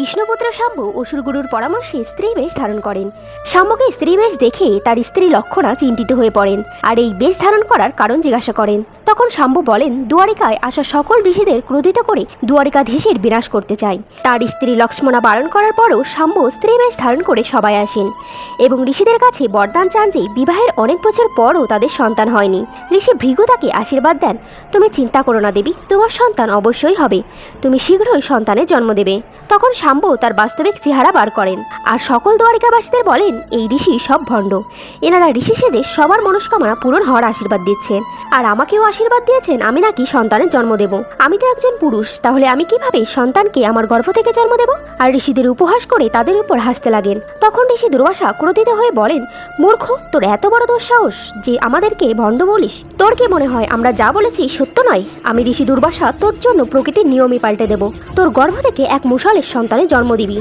কৃষ্ণপুত্র শাম্বু অসুরগুরুর পরামর্শে স্ত্রী বেশ ধারণ করেন। শাম্বুকে স্ত্রী বেশ দেখে তার স্ত্রী লক্ষণা চিন্তিত হয়ে পড়েন আর এই বেশ ধারণ করার কারণ জিজ্ঞাসা করেন। তখন শাম্বু বলেন, দুয়ারিকায় আসা সকল ঋষিদের ক্রোধিত করে দুয়ারিকা দুয়ারিকাধীশের বিনাশ করতে চায় তার স্ত্রী লক্ষ্মণা বারণ করার পরও শাম্বু স্ত্রী বেশ ধারণ করে সবাই আসেন এবং ঋষিদের কাছে বরদান চান যে বিবাহের অনেক বছর পরও তাদের সন্তান হয়নি। ঋষি ভৃগু তাকে আশীর্বাদ দেন, তুমি চিন্তা করো না দেবী, তোমার সন্তান অবশ্যই হবে। তুমি শীঘ্রই সন্তানের জন্ম দেবে। তখন শাম্বু তার বাস্তবিক চেহারা বার করেন। আর সকল দ্বারিকাবাসীদের বলেন, এই ঋষি সব ভণ্ড। এনারা ঋষি সেজে সবার মনস্কামনা পূরণ হওয়ার আশীর্বাদ দিচ্ছেন। আর আমাকেও আশীর্বাদ দিয়েছেন, আমি নাকি সন্তানের জন্ম দেব। আমি তো একজন পুরুষ, তাহলে আমি কীভাবে সন্তানকে আমার গর্ভ থেকে জন্ম দেব? আর ঋষিদের উপহাস করে তাদের উপর হাসতে লাগেন। তখন ঋষি দুর্বাসা ক্রোধিত হয়ে বলেন, মূর্খ, তোর এত বড় দুঃসাহস যে আমাদেরকে ভণ্ড বলিস। তোর কি মনে হয়, আমরা যা বলেছি সত্য নয়? আমি ঋষি দুর্বাসা তোর জন্য প্রকৃতির নিয়মই পাল্টে দেব। তোর গর্ভ থেকে এক মুশালের সন্তানের জন্ম দিবি